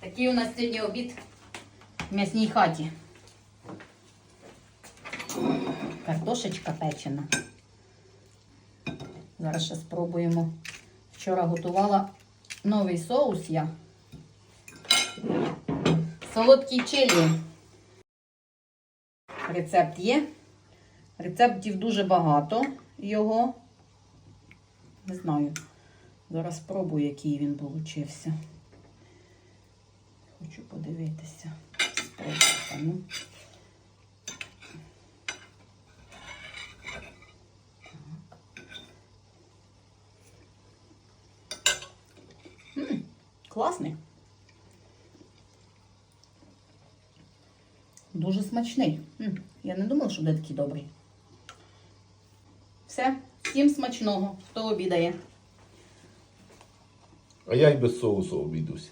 Такий у нас сьогодні обід в м'ясній хаті. Картошечка печена. Зараз ще спробуємо. Вчора готувала новий соус я. Солодкий чилі. Рецепт є. Рецептів дуже багато його. Не знаю. Зараз спробую, який він получився. Хочу подивитися. Спробуйте, ну. Класний. Дуже смачний. Я не думала, що буде такий добрий. Все, всім смачного, хто обідає. А я й без соусу обійдусь.